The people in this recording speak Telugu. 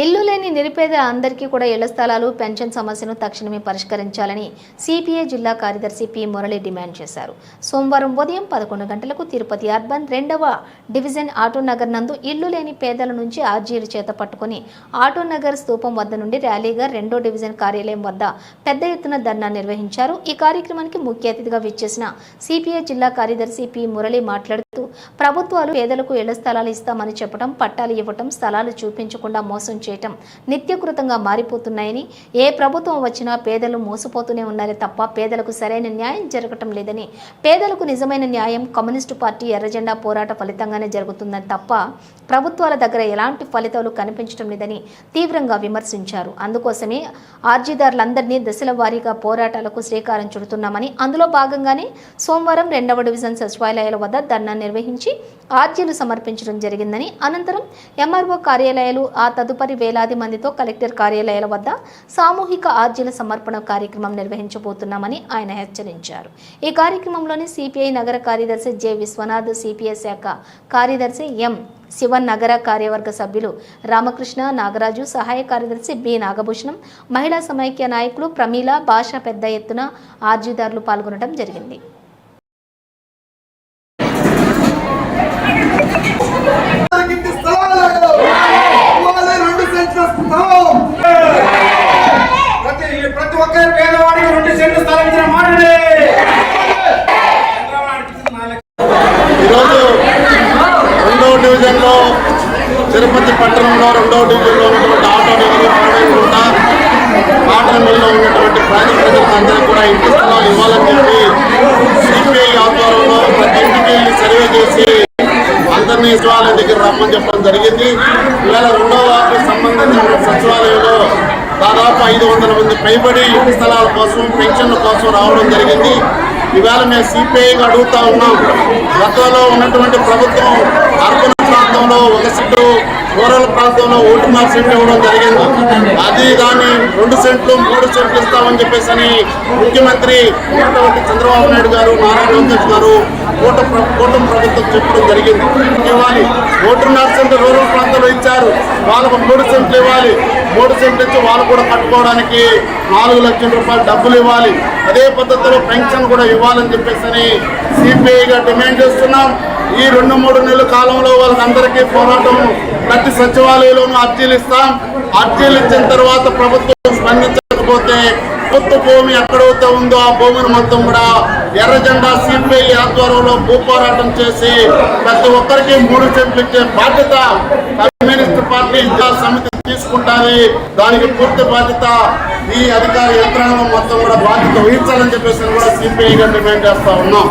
ఇల్లు లేని నిరుపేద అందరికీ కూడా ఇళ్ళ స్థలాలు పెన్షన్ సమస్యను తక్షణమే పరిష్కరించాలని సిపిఐ జిల్లా కార్యదర్శి పి మురళి డిమాండ్ చేశారు. సోమవారం ఉదయం పదకొండు గంటలకు తిరుపతి అర్బన్ రెండవ డివిజన్ ఆటో నగర్ నందు ఇల్లు లేని పేదల నుంచి ఆర్జీలు చేత పట్టుకుని ఆటో నగర్ వద్ద నుండి ర్యాలీగా రెండో డివిజన్ కార్యాలయం వద్ద పెద్ద ఎత్తున ధర్నా నిర్వహించారు. ఈ కార్యక్రమానికి ముఖ్య అతిథిగా విచ్చేసిన సిపిఐ జిల్లా కార్యదర్శి పి మురళి మాట్లాడుతూ ప్రభుత్వాలు పేదలకు ఇళ్ళ స్థలాలు ఇస్తామని చెప్పడం పట్టాలు ఇవ్వటం స్థలాలు చూపించకుండా మోసం చేయటం నిత్యకృతంగా మారిపోతున్నాయని ఏ ప్రభుత్వం వచ్చినా పేదలు మోసపోతూనే ఉన్నారే తప్ప పేదలకు సరైన న్యాయం జరగటం లేదని పేదలకు నిజమైన న్యాయం కమ్యూనిస్టు పార్టీ ఎర్రజెండా పోరాట ఫలితంగానే జరుగుతుందని తప్ప ప్రభుత్వాల దగ్గర ఎలాంటి ఫలితాలు కనిపించడం లేదని తీవ్రంగా విమర్శించారు. అందుకోసమే ఆర్జీదారులందరినీ దశల వారీగా పోరాటాలకు శ్రీకారం చుడుతున్నామని అందులో భాగంగానే సోమవారం రెండవ డివిజన్ సచివాలయాల వద్ద ధర్నా నిర్వహించి ఆర్జీలు సమర్పించడం జరిగిందని అనంతరం ఎంఆర్ఓ కార్యాలయాలు ఆ తదుపరి వేలాది మందితో కలెక్టర్ కార్యాలయాల వద్ద సామూహిక ఆర్జీల సమర్పణ కార్యక్రమం నిర్వహించబోతున్నామని ఆయన హెచ్చరించారు. ఈ కార్యక్రమంలోని సిపిఐ నగర కార్యదర్శి జె విశ్వనాథ్ సిపిఐ శాఖ కార్యదర్శి ఎం శివన్ నగర కార్యవర్గ సభ్యులు రామకృష్ణ నాగరాజు సహాయ కార్యదర్శి బి నాగభూషణం మహిళా సమైక్య నాయకులు ప్రమీల భాష పెద్ద ఎత్తున ఆర్జీదారులు పాల్గొనడం జరిగింది ఇంటి స్థలాలు ఇవ్వాలి రెండు సెంట్ల స్థలం ప్రతి ప్రతి ఒక్కరి పేదవాడికి రెండు సెంట్లు స్థలం ఇచ్చిన మాటనే ఈరోజు రెండవ డివిజన్లో తిరుపతి పట్టణంలో రెండవ డివిజన్లో ఉన్నటువంటి ఆటో నగరు పాడైకుంట కాటన్ మిల్లో ఉన్నటువంటి పేద ప్రజలందరూ కూడా ఇంటి స్థలాలు ఇవ్వాలని చెప్పి సిపిఐ ఆధ్వర్యంలో ప్రతి ఇంటికి వెళ్ళి సర్వే చేసి అందరినీ సచివాలయం దగ్గర రమ్మని చెప్పడం జరిగింది. ఇవాళ రెండవ వార్డుకి సంబంధించిన సచివాలయంలో దాదాపు ఐదు వందల మంది పైబడి ఇంటి స్థలాల కోసం పెన్షన్ల కోసం రావడం జరిగింది. ఇవాళ మేము సిపిఐగా అడుగుతా ఉన్నాం. గతంలో ఉన్నటువంటి ప్రభుత్వం అర్బన్ ప్రాంతంలో ఒక సెంటు రూరల్ ప్రాంతంలో ఒకటిన్నర సెంట్లు ఇవ్వడం జరిగింది. అది దాన్ని రెండు సెంట్లు మూడు సెంట్లు ఇస్తామని చెప్పేసి అని ముఖ్యమంత్రి ఉన్నటువంటి చంద్రబాబు నాయుడు గారు నారా లోకేష్ గారు కూట కూటమి ప్రభుత్వం చెప్పడం జరిగింది. ఇవ్వాలి. ఒకటిన్నర సెంట్లు రూరల్ ప్రాంతంలో ఇచ్చారు. వాళ్ళకు మూడు సెంట్లు ఇవ్వాలి. మూడు సెంట్లు ఇచ్చి వాళ్ళు కూడా కట్టుకోవడానికి నాలుగు లక్షల రూపాయలు డబ్బులు ఇవ్వాలి. అదే పద్ధతిలో పెన్షన్ కూడా ఇవ్వాలని చెప్పేసి అని సిపిఐగా డిమాండ్ చేస్తున్నాం. ఈ రెండు మూడు నెలల కాలంలో వాళ్ళందరికీ పోరాటం ప్రతి సచివాలయంలోనూ అర్జీలు ఇస్తాం. అర్జీలు ఇచ్చిన తర్వాత ప్రభుత్వం స్పందించకపోతే కొత్త భూమి ఎక్కడైతే ఉందో ఆ భూమిని మొత్తం కూడా ఎర్ర జెండా సిపిఐ ఆధ్వర్యంలో భూ పోరాటం చేసి ప్రతి ఒక్కరికి మూడు సెంట్లు ఇచ్చే బాధ్యత కమ్యూనిస్ట్ పార్టీ ఇంకా సమితి తీసుకుంటుంది. దానికి పూర్తి బాధ్యత ఈ అధికార యంత్రాంగం మొత్తం కూడా బాధ్యత వహించాలని చెప్పేసి కూడా సిపిఐగా డిమాండ్ చేస్తా ఉన్నాం.